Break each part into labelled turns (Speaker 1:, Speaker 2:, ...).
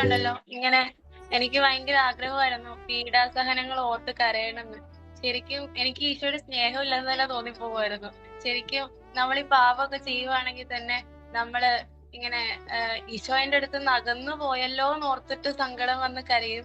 Speaker 1: എനിക്കുണ്ടല്ലോ ഇങ്ങനെ എനിക്ക് ഭയങ്കര ആഗ്രഹമായിരുന്നു പീഡാസഹനങ്ങൾ ഓർത്ത് കരയണമെന്ന്. ശരിക്കും എനിക്ക് ഈശോയുടെ സ്നേഹം ഇല്ലെന്ന് തന്നെ തോന്നിപ്പോകുമായിരുന്നു. ശരിക്കും നമ്മൾ ഈ പാപമൊക്കെ ചെയ്യുവാണെങ്കിൽ തന്നെ നമ്മൾ ഇങ്ങനെ ഈശോയുടെ അടുത്ത് നിന്ന് അകന്നു പോയല്ലോ എന്ന് ഓർത്തിട്ട് സങ്കടം വന്ന് കരയും.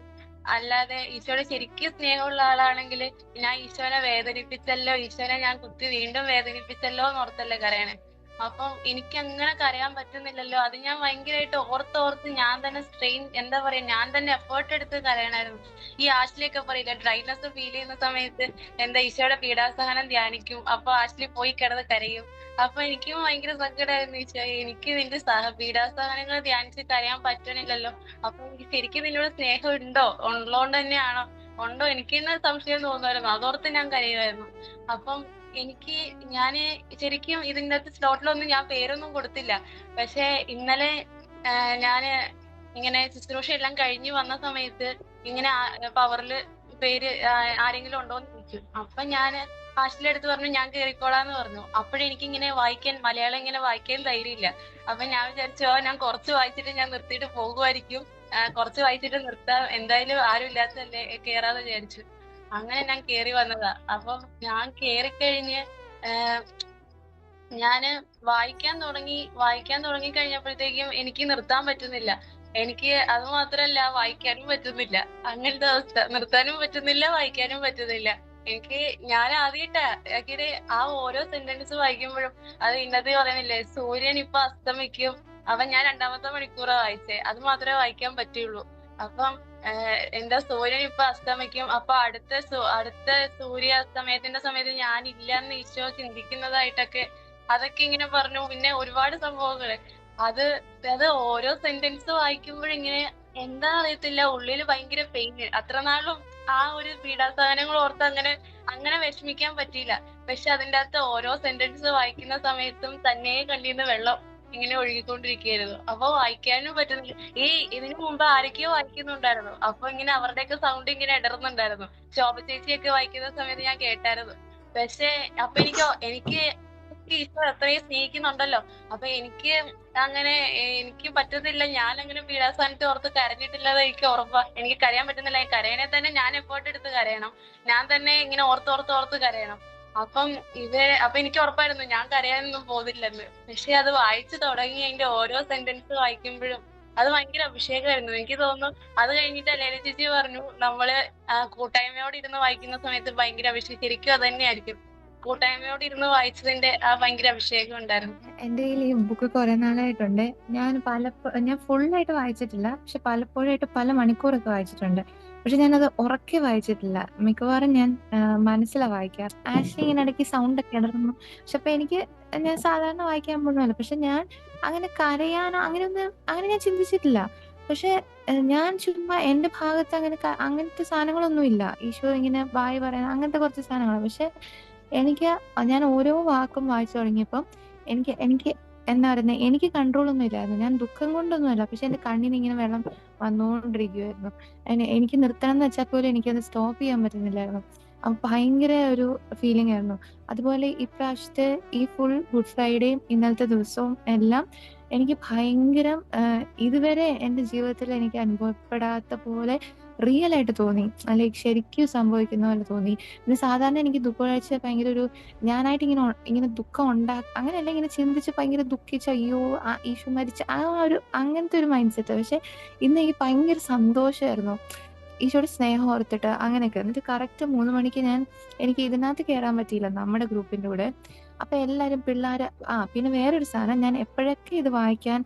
Speaker 1: അല്ലാതെ ഈശോയുടെ ശരിക്കും സ്നേഹമുള്ള ആളാണെങ്കിൽ ഞാൻ ഈശോനെ വേദനിപ്പിച്ചല്ലോ ഈശോനെ ഞാൻ കുത്തി വീണ്ടും വേദനിപ്പിച്ചല്ലോ എന്ന് ഓർത്തല്ലേ കരയണേ. അപ്പം എനിക്ക് അങ്ങനെ കരയാൻ പറ്റുന്നില്ലല്ലോ. അത് ഞാൻ ഭയങ്കരമായിട്ട് ഓർത്തോർത്ത് ഞാൻ തന്നെ സ്ട്രെയിൻ എന്താ പറയാ ഞാൻ തന്നെ എഫേർട്ട് എടുത്ത് കരയണായിരുന്നു. ഈ ആശ്ലിയൊക്കെ പറയില്ല ഡ്രൈനസ് ഫീൽ ചെയ്യുന്ന സമയത്ത് എന്താ ഈശോയുടെ പീഡാസഹനം ധ്യാനിക്കും. അപ്പൊ ആശ്ലി പോയി കിടന്ന് കരയും. അപ്പൊ എനിക്കും ഭയങ്കര സങ്കടമായിരുന്നു ഈശോ എനിക്ക് നിന്റെ സഹ പീഡാസഹനങ്ങൾ ധ്യാനിച്ച് കരയാൻ പറ്റണില്ലല്ലോ. അപ്പൊ ശരിക്കും നിന്നോട് സ്നേഹം ഉണ്ടോ? ഉള്ളോണ്ട് തന്നെയാണോ? ഉണ്ടോ? എനിക്ക് സംശയം തോന്നുമായിരുന്നു അതോർത്ത് ഞാൻ കരയുമായിരുന്നു അപ്പം എനിക്ക് ഞാൻ ശരിക്കും ഇതിന്റെ അകത്ത് സ്ലോട്ടിലൊന്നും ഞാൻ പേരൊന്നും കൊടുത്തില്ല. പക്ഷെ ഇന്നലെ ഞാൻ ഇങ്ങനെ ശുശ്രൂഷ എല്ലാം കഴിഞ്ഞു വന്ന സമയത്ത് ഇങ്ങനെ പവറിൽ പേര് ആരെങ്കിലും ആരെങ്കിലും ഉണ്ടോന്ന് ചോദിച്ചു. അപ്പൊ ഞാൻ ഹാസ്റ്റലെടുത്ത് പറഞ്ഞു ഞാൻ കയറിക്കോളാന്ന് പറഞ്ഞു. അപ്പോഴെനിക്ക് ഇങ്ങനെ വായിക്കാൻ മലയാളം ഇങ്ങനെ വായിക്കാൻ ധൈര്യമില്ല. അപ്പൊ ഞാൻ വിചാരിച്ചു ഞാൻ കുറച്ച് വായിച്ചിട്ട് ഞാൻ നിർത്തിയിട്ട് പോകുമായിരിക്കും. കുറച്ച് വായിച്ചിട്ട് നിർത്താം. എന്തായാലും ആരും ഇല്ലാത്തതല്ലേ കയറാന്ന് വിചാരിച്ചു. അങ്ങനെ ഞാൻ കേറി വന്നതാ. അപ്പൊ ഞാൻ കേറിക്കഴിഞ്ഞ് ഞാൻ വായിക്കാൻ തുടങ്ങി വായിക്കാൻ തുടങ്ങി കഴിഞ്ഞപ്പോഴത്തേക്കും എനിക്ക് നിർത്താൻ പറ്റുന്നില്ല. എനിക്ക് അത് മാത്രല്ല വായിക്കാനും പറ്റുന്നില്ല. അങ്ങനത്തെ അവസ്ഥ. നിർത്താനും പറ്റുന്നില്ല വായിക്കാനും പറ്റുന്നില്ല. എനിക്ക് ഞാൻ ആദ്യമായിട്ടാ ആ ഓരോ സെന്റൻസ് വായിക്കുമ്പോഴും. അത് ഇന്നത് പറയുന്നില്ലേ സൂര്യൻ ഇപ്പൊ അസ്തമിക്കും. അപ്പൊ ഞാൻ രണ്ടാമത്തെ മണിക്കൂറാ വായിച്ചേ. അത് മാത്രമേ വായിക്കാൻ പറ്റുള്ളൂ. അപ്പം എന്താ സൂര്യൻ ഇപ്പൊ അസ്തമിക്കും. അപ്പൊ അടുത്ത അടുത്ത സൂര്യാസ്തമയത്തിന്റെ സമയത്ത് ഞാൻ ഇല്ലെന്ന് ഈശോ ചിന്തിക്കുന്നതായിട്ടൊക്കെ അതൊക്കെ ഇങ്ങനെ പറഞ്ഞു. പിന്നെ ഒരുപാട് സംഭവങ്ങൾ. അത് അത് ഓരോ സെന്റൻസ് വായിക്കുമ്പോഴും ഇങ്ങനെ എന്താ അറിയത്തില്ല. ഉള്ളിൽ ഭയങ്കര പെയിൻ അത്ര നാളും ആ ഒരു പീഡാസഹനങ്ങൾ ഓർത്ത് അങ്ങനെ അങ്ങനെ വിഷമിക്കാൻ പറ്റിയില്ല. പക്ഷെ അതിന്റെ അകത്ത് ഓരോ സെന്റൻസ് വായിക്കുന്ന സമയത്തും തന്നെ കണ്ണീന്ന് വെള്ളം ഇങ്ങനെ ഒഴുകിക്കൊണ്ടിരിക്കുകയായിരുന്നു. അപ്പൊ വായിക്കാനും പറ്റുന്നില്ല. ഈ ഇതിനു മുമ്പ് ആരൊക്കെയോ വായിക്കുന്നുണ്ടായിരുന്നു. അപ്പൊ ഇങ്ങനെ അവരുടെയൊക്കെ സൗണ്ട് ഇങ്ങനെ ഇടറുന്നുണ്ടായിരുന്നു ശോഭ ചേച്ചിയൊക്കെ വായിക്കുന്ന സമയത്ത് ഞാൻ കേട്ടായിരുന്നു. പക്ഷെ അപ്പൊ എനിക്ക് എനിക്ക് ഈശോ അത്രയും സ്നേഹിക്കുന്നുണ്ടല്ലോ. അപ്പൊ എനിക്ക് അങ്ങനെ എനിക്ക് പറ്റുന്നില്ല. ഞാൻ അങ്ങനെ പീഡാസ്ഥാനത്ത് ഓർത്ത് കരഞ്ഞിട്ടില്ലാതെ എനിക്ക് ഉറപ്പാ. എനിക്ക് കരയാൻ പറ്റുന്നില്ല. കരയണേ തന്നെ ഞാൻ എഫേർട്ട് എടുത്ത് കരയണം. ഞാൻ തന്നെ ഇങ്ങനെ ഓർത്ത് ഓർത്ത് ഓർത്ത് കരയണം. അപ്പം ഇത് അപ്പൊ എനിക്ക് ഉറപ്പായിരുന്നു ഞാൻ കരയാനൊന്നും പോകുന്നില്ലെന്ന് പക്ഷെ അത് വായിച്ചു തുടങ്ങി അതിന്റെ ഓരോ സെന്റൻസ് വായിക്കുമ്പോഴും അത് ഭയങ്കര അഭിഷേകമായിരുന്നു. എനിക്ക് തോന്നുന്നു അത് കഴിഞ്ഞിട്ട് ലേല ചേച്ചി പറഞ്ഞു നമ്മൾ കൂട്ടായ്മയോട് ഇരുന്ന് വായിക്കുന്ന സമയത്ത് ഭയങ്കര അഭിഷേകം. ശരിക്കും അത് തന്നെയായിരിക്കും. കൂട്ടായ്മയോട് ഇരുന്ന് വായിച്ചതിന്റെ ആ ഭയങ്കര അഭിഷേകം ഉണ്ടായിരുന്നു.
Speaker 2: എന്റെ കയ്യിൽ ഈ ബുക്ക് കുറെ നാളായിട്ടുണ്ട്. ഞാൻ പല ഞാൻ ഫുള്ളായിട്ട് വായിച്ചിട്ടില്ല. പക്ഷെ പലപ്പോഴായിട്ട് പല മണിക്കൂറൊക്കെ വായിച്ചിട്ടുണ്ട്. പക്ഷെ ഞാനത് ഉറക്കെ വായിച്ചിട്ടില്ല. മിക്കവാറും ഞാൻ മനസ്സിലാണ് വായിക്കാറ്. ആഷ്ലി ഇങ്ങനെ ഇടയ്ക്ക് സൗണ്ട് ഒക്കെ ഇടറുന്നു പക്ഷെ അപ്പൊ എനിക്ക് ഞാൻ സാധാരണ വായിക്കാൻ പോകുന്നതല്ല പക്ഷെ ഞാൻ അങ്ങനെ കരയാനോ അങ്ങനെയൊന്നും അങ്ങനെ ഞാൻ ചിന്തിച്ചിട്ടില്ല. പക്ഷെ ഞാൻ ചുമ്മാ എന്റെ ഭാഗത്ത് അങ്ങനെ അങ്ങനത്തെ സാധനങ്ങളൊന്നും ഇല്ല. ഈശോ ഇങ്ങനെ വായി പറയുന്ന അങ്ങനത്തെ കുറച്ച് സാധനങ്ങൾ പക്ഷെ എനിക്ക് ഞാൻ ഓരോ വാക്കും വായിച്ചു തുടങ്ങിയപ്പം എനിക്ക് എനിക്ക് എന്താ പറയുന്നത് എനിക്ക് കൺട്രോൾ ഒന്നും ഇല്ലായിരുന്നു. ഞാൻ ദുഃഖം കൊണ്ടൊന്നുമല്ല. പക്ഷെ എന്റെ കണ്ണിന് ഇങ്ങനെ വെള്ളം വന്നുകൊണ്ടിരിക്കുവായിരുന്നു അതിന് എനിക്ക് നിർത്തണം എന്ന് വെച്ചാൽ പോലും എനിക്കത് സ്റ്റോപ്പ് ചെയ്യാൻ പറ്റുന്നില്ലായിരുന്നു. ഭയങ്കര ഒരു ഫീലിംഗ് ആയിരുന്നു. അതുപോലെ ഇപ്രാവശ്യത്തെ ഈ ഫുൾ ഗുഡ് ഫ്രൈഡേയും ഇന്നലത്തെ ദിവസവും എല്ലാം എനിക്ക് ഭയങ്കര ഇതുവരെ എന്റെ ജീവിതത്തിൽ എനിക്ക് അനുഭവപ്പെടാത്ത പോലെ റിയൽ ആയിട്ട് തോന്നി. ലൈക്ക് ശരിക്കും സംഭവിക്കുന്ന പോലെ തോന്നി. പിന്നെ സാധാരണ എനിക്ക് ദുഃഖാഴ്ച ഭയങ്കര ഒരു ഞാനായിട്ട് ഇങ്ങനെ ഇങ്ങനെ ദുഃഖം ഉണ്ടാ അങ്ങനെയല്ല ഇങ്ങനെ ചിന്തിച്ച് ഭയങ്കര ദുഃഖിച്ച അയ്യോ ആ ഈശോ മരിച്ച ആ ഒരു അങ്ങനത്തെ ഒരു മൈൻഡ് സെറ്റ് പക്ഷെ ഇന്ന് എനിക്ക് ഭയങ്കര സന്തോഷമായിരുന്നു ഈശോയുടെ സ്നേഹം ഓർത്തിട്ട് അങ്ങനെയൊക്കെ. എന്നിട്ട് കറക്റ്റ് മൂന്ന് മണിക്ക് ഞാൻ എനിക്ക് ഇതിനകത്ത് കയറാൻ പറ്റിയില്ല നമ്മുടെ ഗ്രൂപ്പിന്റെ കൂടെ. അപ്പൊ എല്ലാരും പിള്ളേര് ആ പിന്നെ വേറൊരു സാധനം ഞാൻ എപ്പോഴൊക്കെ ഇത് വായിക്കാൻ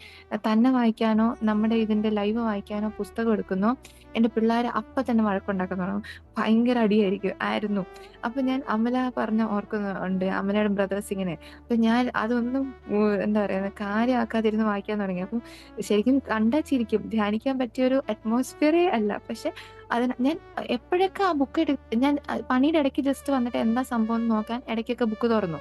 Speaker 2: തന്നെ വായിക്കാനോ നമ്മുടെ ഇതിന്റെ ലൈവ് വായിക്കാനോ പുസ്തകം എടുക്കുന്നോ എന്റെ പിള്ളേര് അപ്പൊ തന്നെ വഴക്കുണ്ടാക്കാൻ തുടങ്ങും ഭയങ്കര അടിയായിരിക്കും. ആയിരുന്നു. അപ്പൊ ഞാൻ അമല പറഞ്ഞ ഓർക്കുന്നുണ്ട് അമലയുടെ ബ്രദേഴ്സ് ഇങ്ങനെ അപ്പൊ ഞാൻ അതൊന്നും എന്താ പറയുക കാര്യമാക്കാതിരുന്ന് വായിക്കാൻ തുടങ്ങി. അപ്പം ശരിക്കും കണ്ടാ ചിരിക്കും. ധ്യാനിക്കാൻ പറ്റിയ ഒരു അറ്റ്മോസ്ഫിയറേ അല്ല. പക്ഷെ അതിന് ഞാൻ എപ്പോഴൊക്കെ ആ ബുക്ക് എടു ഞാൻ പണിയുടെ ഇടയ്ക്ക് ജസ്റ്റ് വന്നിട്ട് എന്താ സംഭവം നോക്കാൻ ഇടയ്ക്കൊക്കെ ബുക്ക് തുറന്നു.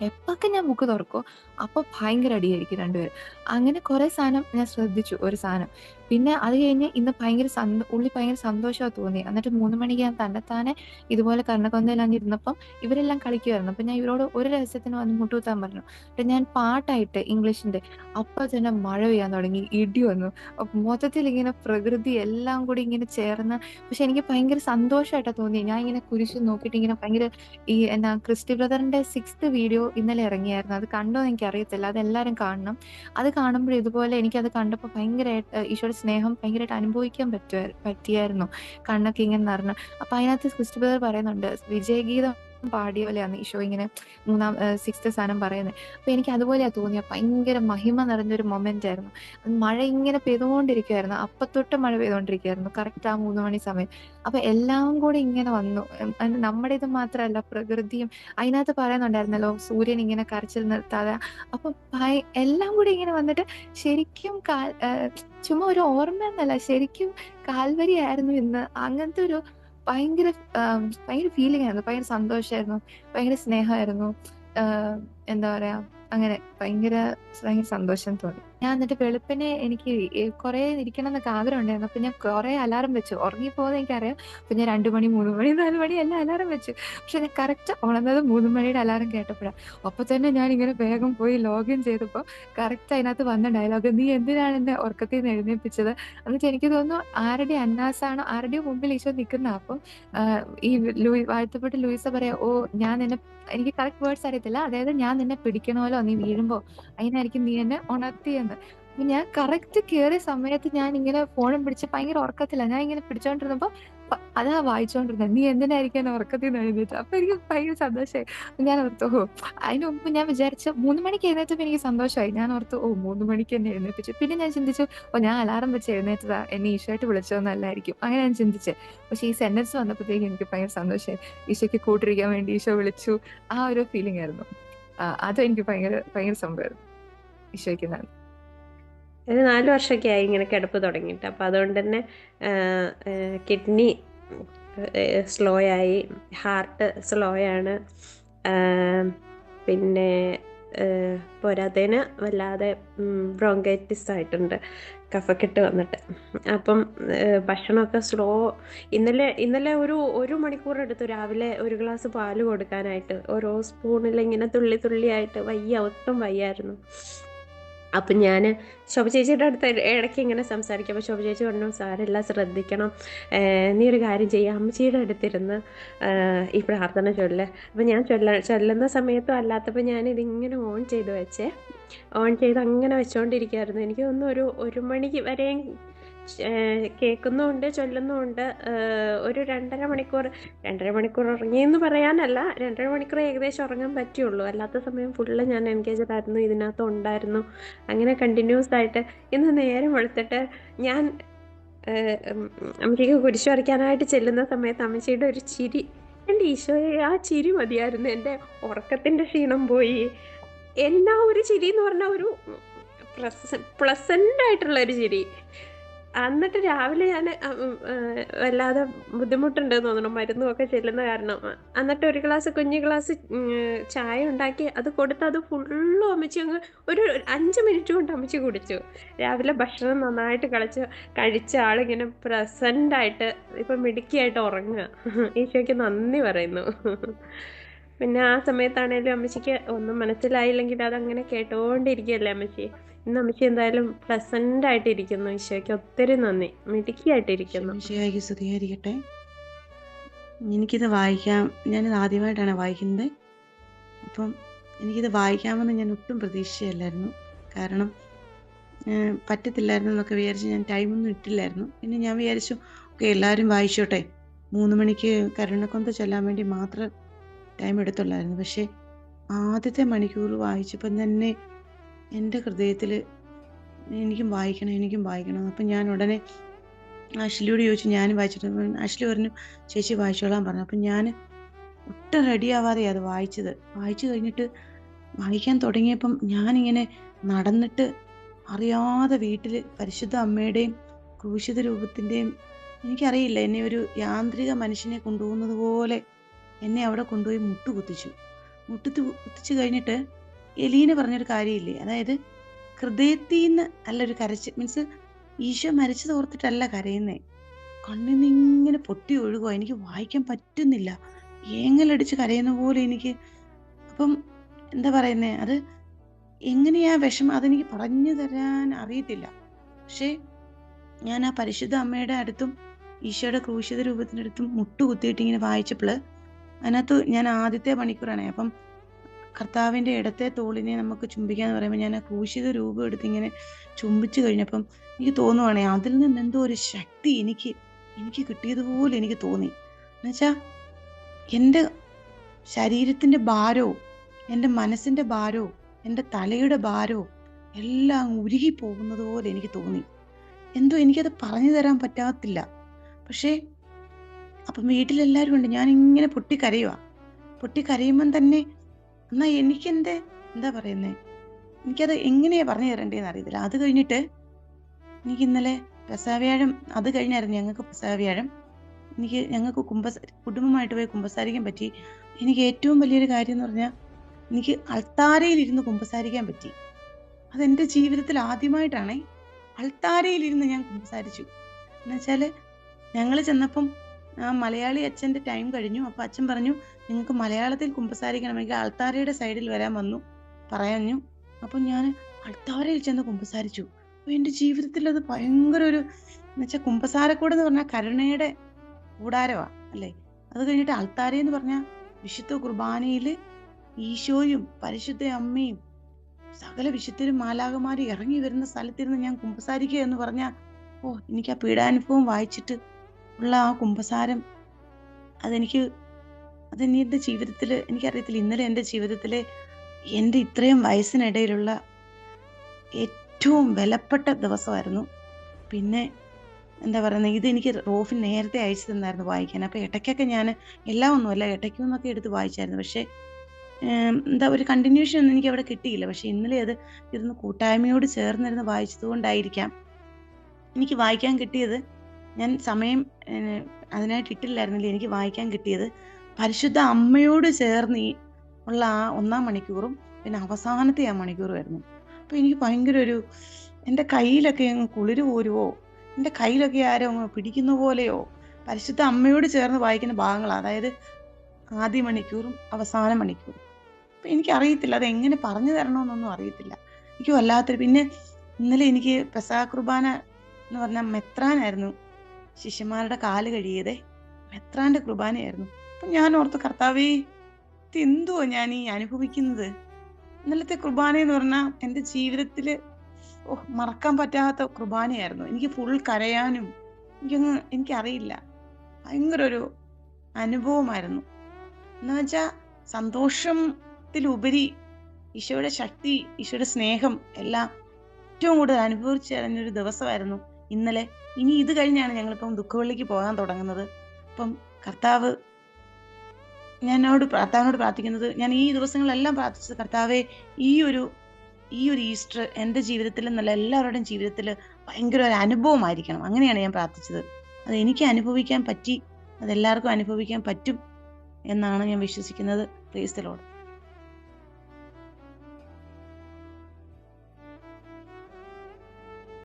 Speaker 2: എപ്പൊക്കെ ഞാൻ ബുക്ക് തുറക്കോ? അപ്പൊ ഭയങ്കര അടിയായിരിക്കും രണ്ടുപേരും. അങ്ങനെ കുറെ സാധനം ഞാൻ ശ്രദ്ധിച്ചു ഒരു സാധനം പിന്നെ അത് കഴിഞ്ഞ് ഇന്ന് ഭയങ്കര സന്തോ ഉള്ളി ഭയങ്കര സന്തോഷമാ തോന്നി. എന്നിട്ട് മൂന്ന് മണിക്ക് ഞാൻ തന്നെത്താനെ ഇതുപോലെ കർണക്കൊന്തയിലങ്ങ് ഇരുന്നപ്പം ഇവരെല്ലാം കളിക്കുമായിരുന്നു അപ്പൊ ഞാൻ ഇവരോട് ഒരു രഹസ്യത്തിന് വന്ന് മുട്ടുകുത്താൻ പറഞ്ഞു. എന്നിട്ട് ഞാൻ പാട്ടായിട്ട് ഇംഗ്ലീഷിന്റെ അപ്പൊ തന്നെ മഴ പെയ്യാൻ തുടങ്ങി. ഇടി വന്നു. അപ്പൊ മൊത്തത്തിൽ ഇങ്ങനെ പ്രകൃതി എല്ലാം കൂടി ഇങ്ങനെ ചേർന്ന് പക്ഷെ എനിക്ക് ഭയങ്കര സന്തോഷമായിട്ടാ തോന്നി ഞാൻ ഇങ്ങനെ കുരിശ് നോക്കിയിട്ട് ഇങ്ങനെ ഭയങ്കര ഈ എന്നാ ക്രിസ്റ്റി ബ്രദറിന്റെ 6th വീഡിയോ ഇന്നലെ ഇറങ്ങിയായിരുന്നു. അത് കണ്ടോ എനിക്ക് അറിയത്തില്ല അത് അതെല്ലാരും കാണണം. അത് കാണുമ്പോൾ ഇതുപോലെ എനിക്ക് അത് കണ്ടപ്പോ ഭയങ്കരമായിട്ട് ഈശോയുടെ സ്നേഹം ഭയങ്കരമായിട്ട് അനുഭവിക്കാൻ പറ്റുമായിരുന്നു പറ്റിയായിരുന്നു. കണ്ണൊക്കെ ഇങ്ങനെ നിറഞ്ഞു അപ്പൊ അതിനകത്ത് ക്രിസ്റ്റി പറയുന്നുണ്ട് വിജയഗീതം പാടിയ പോലെയാണ് ഈശോ ഇങ്ങനെ മൂന്നാം 6th സാനം പറയുന്നത്. അപ്പൊ എനിക്ക് അതുപോലെയാ തോന്നിയത്. ഭയങ്കര മഹിമ നിറഞ്ഞൊരു മൊമെന്റ് ആയിരുന്നു. മഴ ഇങ്ങനെ പെയ്തുകൊണ്ടിരിക്കുവായിരുന്നു. അപ്പത്തൊട്ട് മഴ പെയ്തുകൊണ്ടിരിക്കുവായിരുന്നു. കറക്റ്റ് ആ മൂന്ന് മണി സമയം. അപ്പൊ എല്ലാം കൂടി ഇങ്ങനെ വന്നു. നമ്മുടെ ഇത് മാത്രമല്ല പ്രകൃതിയും അതിനകത്ത് പറയുന്നുണ്ടായിരുന്നല്ലോ സൂര്യൻ ഇങ്ങനെ കരച്ചിൽ നിർത്താതെ അപ്പൊ എല്ലാം കൂടി ഇങ്ങനെ വന്നിട്ട് ശരിക്കും ചുമ്മാ ഒരു ഓർമ്മ എന്നല്ല ശരിക്കും കാൽവരി ആയിരുന്നു ഇന്ന്. അങ്ങനത്തെ ഒരു ഭയങ്കര ഭയങ്കര ഫീലിംഗ് ആയിരുന്നു. ഭയങ്കര സന്തോഷമായിരുന്നു ഭയങ്കര സ്നേഹമായിരുന്നു. എന്താ പറയാ അങ്ങനെ ഭയങ്കര ഭയങ്കര സന്തോഷം തോന്നി. ഞാൻ എന്നിട്ട് വെളുപ്പിനെ എനിക്ക് കുറെ ഇരിക്കണം എന്നൊക്കെ ആഗ്രഹം ഉണ്ടായിരുന്നു. അപ്പൊ ഞാൻ കുറെ അലാറം വെച്ചു. ഉറങ്ങിപ്പോകുമെന്ന് എനിക്കറിയാം. അപ്പൊ ഞാൻ രണ്ടു മണി, മൂന്ന് മണി, നാല് മണി എല്ലാം അലാറം വെച്ചു. പക്ഷെ ഞാൻ കറക്റ്റ് ഉണർന്നത് മൂന്ന് മണിയുടെ അലാറം കേട്ടപ്പോഴാണ് അപ്പൊ തന്നെ ഞാൻ ഇങ്ങനെ വേഗം പോയി ലോഗിൻ ചെയ്തപ്പോ കറക്റ്റ് അതിനകത്ത് വന്ന ഡയലോഗ് "നീ എന്തിനാണ് എന്നെ ഉറക്കത്തിൽ നിന്ന് എഴുന്നേൽപ്പിച്ചത്?" എന്നിട്ട് എനിക്ക് തോന്നുന്നു ആരുടെ അന്നാസാണോ ആരുടെയോ മുമ്പിൽ ഈശോ നിൽക്കുന്ന അപ്പം ഈ ലൂയി വാഴ്ത്തപ്പെട്ട ലൂയിസ പറയാ "ഓ ഞാൻ നിന്നെ" എനിക്ക് കറക്റ്റ് വേർഡ്സ് അറിയത്തില്ല. അതായത് "ഞാൻ നിന്നെ പിടിക്കണമല്ലോ നീ വീഴുമ്പോ. അതിനായിരിക്കും നീ എന്നെ ഉണർത്തിയെന്ന്." അപ്പൊ ഞാൻ കറക്റ്റ് കയറിയ സമയത്ത് ഞാൻ ഇങ്ങനെ ഫോണും പിടിച്ച് ഭയങ്കര ഉറക്കത്തില്ല ഞാൻ ഇങ്ങനെ പിടിച്ചോണ്ടിരുന്നപ്പോ അതാ വായിച്ചോണ്ടിരുന്നത്. "നീ എന്തിനായിരിക്കും ഉറക്കത്തിൽ നിന്ന് എഴുന്നേൽപ്പിച്ചത്?" അപ്പൊ എനിക്ക് ഭയങ്കര സന്തോഷമായി ഞാൻ ഓർത്തു ഓ അതിന് മുമ്പ് ഞാൻ വിചാരിച്ച മൂന്ന് മണിക്ക് എഴുന്നേറ്റപ്പോ എനിക്ക് സന്തോഷമായി. ഞാൻ ഓർത്തു ഓ മൂന്ന് മണിക്ക് എന്നെ എഴുന്നേപ്പിച്ചു പിന്നെ ഞാൻ ചിന്തിച്ചു ഓ ഞാൻ അലാറം വെച്ച് എഴുന്നേറ്റതാ. എന്നെ ഈശോയായിട്ട് വിളിച്ചതെന്നല്ലായിരിക്കും അങ്ങനെ ഞാൻ ചിന്തിച്ചേ. പക്ഷെ ഈ സെന്റൻസ് വന്നപ്പോഴത്തേക്കും എനിക്ക് ഭയങ്കര സന്തോഷമായി. ഈശോയ്ക്ക് കൂട്ടിരിക്കാൻ വേണ്ടി ഈശോ വിളിച്ചു. ആ ഒരു ഫീലിംഗ് ആയിരുന്നു. അതും അതെനിക്ക് ഭയങ്കര ഭയങ്കര സംഭവമായിരുന്നു. ഈശോയ്ക്ക് നന്ദി.
Speaker 3: ഒരു നാല് വർഷമൊക്കെ ആയി ഇങ്ങനെ കിടപ്പ് തുടങ്ങിയിട്ട്. അപ്പോൾ അതുകൊണ്ട് തന്നെ കിഡ്നി സ്ലോ ആയി. ഹാർട്ട് സ്ലോ ആണ്. പിന്നെ പോരാത്തതിന് വല്ലാതെ ബ്രോങ്കൈറ്റിസ് ആയിട്ടുണ്ട്. കഫക്കെട്ട് വന്നിട്ട്. അപ്പം ഭക്ഷണമൊക്കെ സ്ലോ ഇന്നലെ ഇന്നലെ ഒരു ഒരു മണിക്കൂർ എടുത്തു രാവിലെ ഒരു ഗ്ലാസ് പാൽ കൊടുക്കാനായിട്ട്. ഓരോ സ്പൂണിൽ ഇങ്ങനെ തുള്ളി തുള്ളിയായിട്ട് വയ്യ ഒട്ടും വയ്യായിരുന്നു. അപ്പം ഞാൻ ശോഭ ചേച്ചിയുടെ അടുത്ത് ഇടയ്ക്ക് ഇങ്ങനെ സംസാരിക്കും. അപ്പോൾ ശോഭ ചേച്ചി പറഞ്ഞു സാരെല്ലാം ശ്രദ്ധിക്കണം. നീ ഒരു കാര്യം ചെയ്യുക അമ്മച്ചിയുടെ അടുത്തിരുന്ന് ഈ പ്രാർത്ഥന ചൊല്ല്." അപ്പം ഞാൻ ചൊല്ല ചൊല്ലുന്ന സമയത്തും ഞാൻ ഞാനിതിങ്ങനെ ഓൺ ചെയ്ത് വെച്ചേ. ഓൺ ചെയ്ത് അങ്ങനെ വെച്ചുകൊണ്ടിരിക്കുമായിരുന്നു എനിക്ക് തോന്നുന്നു ഒരു ഒരു മണിക്ക് വരെയും കേൾക്കുന്നുമുണ്ട് ചൊല്ലുന്നുമുണ്ട്. ഒരു 2 1/2 മണിക്കൂർ 2 1/2 മണിക്കൂർ ഉറങ്ങിയെന്ന് പറയാനല്ല രണ്ടര മണിക്കൂർ ഏകദേശം ഉറങ്ങാൻ പറ്റിയുള്ളൂ. അല്ലാത്ത സമയം ഫുള്ള് ഞാൻ എൻഗേജഡ് ആയിരുന്നു. ഇതിനകത്ത് ഉണ്ടായിരുന്നു. അങ്ങനെ കണ്ടിന്യൂസ് ആയിട്ട് ഇന്ന് നേരം വെളുത്തിട്ട് ഞാൻ അമ്മയ്ക്ക് കുരിശ് വരയ്ക്കാനായിട്ട് ചെല്ലുന്ന സമയത്ത് അമ്മച്ചിയുടെ ഒരു ചിരി എന്റെ ഈശോയെ ആ ചിരി മതിയായിരുന്നു. എന്റെ ഉറക്കത്തിന്റെ ക്ഷീണം പോയി. എന്നാ ഒരു ചിരി എന്ന് പറഞ്ഞാൽ ഒരു പ്ലസ് പ്ലസന്റ് ആയിട്ടുള്ള ഒരു ചിരി. എന്നിട്ട് രാവിലെ ഞാൻ വല്ലാതെ ബുദ്ധിമുട്ടുണ്ട് തോന്നുന്നു. മരുന്നും ഒക്കെ ചെല്ലുന്ന കാരണം. എന്നിട്ട് ഒരു ഗ്ലാസ് കുഞ്ഞു ഗ്ലാസ് ചായ ഉണ്ടാക്കി അത് കൊടുത്ത് അത് ഫുള്ളും അമ്മച്ചി അങ്ങ് ഒരു അഞ്ച് മിനിറ്റ് കൊണ്ട് അമ്മച്ചി കുടിച്ചു. രാവിലെ ഭക്ഷണം നന്നായിട്ട് കളിച്ച് കഴിച്ച ആളിങ്ങനെ പ്രസന്റ് ആയിട്ട് ഇപ്പൊ മിടുക്കിയായിട്ട് ഉറങ്ങുക. ഈശോയ്ക്ക് നന്ദി പറയുന്നു. പിന്നെ ആ സമയത്താണേലും അമ്മച്ചിക്ക് ഒന്നും മനസ്സിലായില്ലെങ്കിൽ അതങ്ങനെ കേട്ടോണ്ടിരിക്കുകയല്ലേ അമ്മച്ചി. അമ്മച്ചി എന്തായാലും പ്ലസന്റ് ആയിട്ടിരിക്കുന്നു ഈശോയ്ക്ക് ഒത്തിരി നന്ദി. മിടുക്കിയായിട്ടിരിക്കുന്നു.
Speaker 4: ആയിട്ടിരിക്കുന്നു സ്തുതിയായിരിക്കട്ടെ. എനിക്കിത് വായിക്കാം ഞാനിത് ആദ്യമായിട്ടാണ് വായിക്കുന്നത്. അപ്പം എനിക്കിത് വായിക്കാമെന്ന് ഞാൻ ഒട്ടും പ്രതീക്ഷയല്ലായിരുന്നു കാരണം പറ്റത്തില്ലായിരുന്നു എന്നൊക്കെ വിചാരിച്ച് ഞാൻ ടൈമൊന്നും ഇട്ടില്ലായിരുന്നു. പിന്നെ ഞാൻ വിചാരിച്ചു ഓക്കെ എല്ലാവരും വായിച്ചോട്ടെ. മൂന്ന് മണിക്ക് കരുണക്കൊന്ത ചൊല്ലാൻ വേണ്ടി മാത്രം ടൈം എടുത്തുള്ളായിരുന്നു. പക്ഷേ ആദ്യത്തെ മണിക്കൂർ വായിച്ചപ്പം തന്നെ എന്റെ ഹൃദയത്തിൽ എനിക്കും വായിക്കണം എനിക്കും വായിക്കണം. അപ്പം ഞാൻ ഉടനെ അശ്ലിയോട് ചോദിച്ചു ഞാൻ വായിച്ചിട്ട് അശ്ലി പറഞ്ഞു ചേച്ചി വായിച്ചോളാൻ പറഞ്ഞു. അപ്പം ഞാൻ ഒട്ടും റെഡിയാവാതെയാ അത് വായിച്ചത്. വായിച്ചു കഴിഞ്ഞിട്ട് വായിക്കാൻ തുടങ്ങിയപ്പം ഞാനിങ്ങനെ നടന്നിട്ട് അറിയാതെ വീട്ടിൽ പരിശുദ്ധ അമ്മയുടെയും ക്രൂശിത രൂപത്തിന്റെയും എനിക്കറിയില്ല എന്നെ ഒരു യാന്ത്രിക മനുഷ്യനെ കൊണ്ടുപോകുന്നത് പോലെ എന്നെ അവിടെ കൊണ്ടുപോയി മുട്ടുകുത്തിച്ചു മുട്ടു മുട്ട് കുത്തിച്ചു കഴിഞ്ഞിട്ട് എലീന പറഞ്ഞൊരു കാര്യമില്ലേ? അതായത് ഹൃദയത്തിൽ നിന്ന് അല്ല ഒരു കരച്ച് മീൻസ് ഈശോ മരിച്ചത് ഓർത്തിട്ടല്ല കരയുന്നേ. കണ്ണിൽ നിന്ന് ഇങ്ങനെ പൊട്ടി ഒഴുകുക എനിക്ക് വായിക്കാൻ പറ്റുന്നില്ല. ഏങ്ങലടിച്ച് കരയുന്ന പോലെ എനിക്ക്. അപ്പം എന്താ പറയുന്നേ? അത് എങ്ങനെയാ വിഷമം? അതെനിക്ക് പറഞ്ഞു തരാൻ അറിയത്തില്ല. പക്ഷേ ഞാൻ ആ പരിശുദ്ധ അമ്മയുടെ അടുത്തും ഈശോയുടെ ക്രൂശിത രൂപത്തിന്റെ അടുത്തും മുട്ടുകുത്തിയിട്ട് ഇങ്ങനെ വായിച്ചപ്പോൾ അതിനകത്ത് ഞാൻ ആദ്യത്തെ മണിക്കൂറാണ്. അപ്പം കർത്താവിന്റെ ഇടത്തെ തോളിനെ നമുക്ക് ചുംബിക്കുക എന്ന് പറയുമ്പോൾ ഞാൻ ക്രൂശിത രൂപം എടുത്ത് ഇങ്ങനെ ചുംബിച്ചു കഴിഞ്ഞപ്പം എനിക്ക് തോന്നുവാണേ അതിൽ നിന്ന് എന്തോ ഒരു ശക്തി എനിക്ക് എനിക്ക് കിട്ടിയതുപോലെ എനിക്ക് തോന്നി. എന്നുവെച്ചാൽ എന്റെ ശരീരത്തിന്റെ ഭാരവും എന്റെ മനസ്സിന്റെ ഭാരവും എന്റെ തലയുടെ ഭാരവും എല്ലാം ഉരുകി പോകുന്നത് പോലെ എനിക്ക് തോന്നി. എന്തോ എനിക്കത് പറഞ്ഞു തരാൻ പറ്റാത്തില്ല. പക്ഷേ അപ്പം വീട്ടിലെല്ലാവരും ഉണ്ട്. ഞാനിങ്ങനെ പൊട്ടിക്കരയുക പൊട്ടിക്കരയുമ്പം തന്നെ എന്നാൽ എനിക്കെന്തേ എന്താ പറയുന്നേ? എനിക്കത് എങ്ങനെയാ പറഞ്ഞു തരേണ്ടതെന്ന് അറിയത്തില്ല. അത് കഴിഞ്ഞിട്ട് എനിക്ക് ഇന്നലെ പ്രസാവ്യാഴം അത് കഴിഞ്ഞായിരുന്നു ഞങ്ങൾക്ക് പ്രസാവ്യാഴം. എനിക്ക് ഞങ്ങൾക്ക് കുംഭസ കുടുംബമായിട്ട് പോയി കുമ്പസാരിക്കാൻ പറ്റി. എനിക്ക് ഏറ്റവും വലിയൊരു കാര്യം എന്ന് പറഞ്ഞാൽ എനിക്ക് അൾത്താരയിലിരുന്ന് കുമ്പസാരിക്കാൻ പറ്റി. അതെന്റെ ജീവിതത്തിൽ ആദ്യമായിട്ടാണേ. അൾത്താരയിലിരുന്ന് ഞാൻ കുമ്പസാരിച്ചു. എന്നുവെച്ചാൽ ഞങ്ങൾ ചെന്നപ്പം ആ മലയാളി അച്ഛന്റെ ടൈം കഴിഞ്ഞു. അപ്പോൾ അച്ഛൻ പറഞ്ഞു നിങ്ങൾക്ക് മലയാളത്തിൽ കുമ്പസാരിക്കണമെങ്കിൽ അൾത്താരയുടെ സൈഡിൽ വരാൻ വന്നു പറഞ്ഞു. അപ്പം ഞാൻ അൾത്താരയിൽ ചെന്ന് കുമ്പസാരിച്ചു. അപ്പോൾ എന്റെ ജീവിതത്തിൽ അത് ഭയങ്കര ഒരു എന്നുവെച്ചാൽ കുമ്പസാരക്കൂട് എന്ന് പറഞ്ഞാൽ കരുണയുടെ കൂടാരമാണ് അല്ലേ? അത് കഴിഞ്ഞിട്ട് അൾത്താര എന്ന് പറഞ്ഞാൽ വിശുദ്ധ കുർബാനയിൽ ഈശോയും പരിശുദ്ധ അമ്മയും സകല വിശുദ്ധരും മാലാകമാരും ഇറങ്ങി വരുന്ന സ്ഥലത്തിരുന്ന് ഞാൻ കുമ്പസാരിക്കുക എന്ന് പറഞ്ഞാൽ ഓ എനിക്ക് ആ പീഡാനുഭവം വായിച്ചിട്ട് ഉള്ള ആ കുമ്പസാരം അതെനിക്ക് അതെനി എന്റെ ജീവിതത്തിൽ എനിക്കറിയത്തില്ല. ഇന്നലെ എന്റെ ജീവിതത്തിലെ എന്റെ ഇത്രയും വയസ്സിനിടയിലുള്ള ഏറ്റവും വിലപ്പെട്ട ദിവസമായിരുന്നു. പിന്നെ എന്താ പറയുന്നത് ഇതെനിക്ക് റോഫിൻ നേരത്തെ അയച്ചു തന്നായിരുന്നു വായിക്കാൻ. അപ്പോൾ ഇടയ്ക്കൊക്കെ ഞാൻ എല്ലാം ഒന്നുമല്ല ഇടയ്ക്കൊന്നൊക്കെ എടുത്ത് വായിച്ചായിരുന്നു. പക്ഷേ എന്താ ഒരു കണ്ടിന്യൂഷൻ ഒന്നും എനിക്ക് അവിടെ കിട്ടിയില്ല. പക്ഷേ ഇന്നലെ അത് ഇരുന്ന് കൂട്ടായ്മയോട് ചേർന്നിരുന്ന് വായിച്ചത് കൊണ്ടായിരിക്കാം എനിക്ക് വായിക്കാൻ കിട്ടിയത്. ഞാൻ സമയം അതിനായിട്ട് ഇട്ടില്ലായിരുന്നില്ല എനിക്ക് വായിക്കാൻ കിട്ടിയത്. പരിശുദ്ധ അമ്മയോട് ചേർന്ന് ഉള്ള ആ ഒന്നാം മണിക്കൂറും പിന്നെ അവസാനത്തെ ആ മണിക്കൂറുമായിരുന്നു. അപ്പോൾ എനിക്ക് ഭയങ്കര ഒരു എന്റെ കയ്യിലൊക്കെ അങ്ങ് കുളിര് പോരുവോ? എന്റെ കയ്യിലൊക്കെ ആരോ അങ്ങ് പിടിക്കുന്ന പോലെയോ? പരിശുദ്ധ അമ്മയോട് ചേർന്ന് വായിക്കുന്ന ഭാഗങ്ങളാണ് അതായത് ആദ്യ മണിക്കൂറും അവസാന മണിക്കൂറും. അപ്പം എനിക്കറിയത്തില്ല അത് എങ്ങനെ പറഞ്ഞു തരണമെന്നൊന്നും അറിയത്തില്ല. എനിക്ക് വല്ലാത്തൊരു പിന്നെ ഇന്നലെ എനിക്ക് പെസാ കുർബാന എന്ന് പറഞ്ഞാൽ മെത്രാനായിരുന്നു ശിഷ്യന്മാരുടെ കാൽ കഴിയതേ മെത്രാന്റെ കുർബാനയായിരുന്നു. അപ്പം ഞാൻ ഓർത്തു കർത്താവേ ഇത് എന്തുവാ ഞാൻ ഈ അനുഭവിക്കുന്നത്? ഇന്നലത്തെ കുർബാന എന്ന് പറഞ്ഞാൽ എന്റെ ജീവിതത്തിൽ ഓ മറക്കാൻ പറ്റാത്ത കുർബാനയായിരുന്നു. എനിക്ക് ഫുൾ കരയാനും എനിക്കൊന്ന് എനിക്കറിയില്ല. ഭയങ്കര ഒരു അനുഭവമായിരുന്നു. എന്ന് വെച്ചാൽ സന്തോഷത്തിലുപരി ഈശോയുടെ ശക്തി ഈശോയുടെ സ്നേഹം എല്ലാം ഏറ്റവും കൂടുതൽ അനുഭവിച്ചറിഞ്ഞൊരു ദിവസമായിരുന്നു. ഇന്നലെ. ഇനി ഇത് കഴിഞ്ഞാണ് ഞങ്ങളിപ്പം ദുഃഖവെള്ളിക്ക് പോകാൻ തുടങ്ങുന്നത്. അപ്പം കർത്താവ് ഞാനോട് കർത്താവിനോട് പ്രാർത്ഥിക്കുന്നത് ഞാൻ ഈ ദിവസങ്ങളെല്ലാം പ്രാർത്ഥിച്ചത് കർത്താവെ ഈ ഒരു ഈ ഒരു ഈസ്റ്റർ എന്റെ ജീവിതത്തിൽ എന്നല്ല എല്ലാവരുടെയും ജീവിതത്തിൽ ഭയങ്കര ഒരു അനുഭവമായിരിക്കണം. അങ്ങനെയാണ് ഞാൻ പ്രാർത്ഥിച്ചത്. അത് എനിക്ക് അനുഭവിക്കാൻ പറ്റി അതെല്ലാവർക്കും അനുഭവിക്കാൻ പറ്റും എന്നാണ് ഞാൻ വിശ്വസിക്കുന്നത്. ക്രൈസ്തലോട്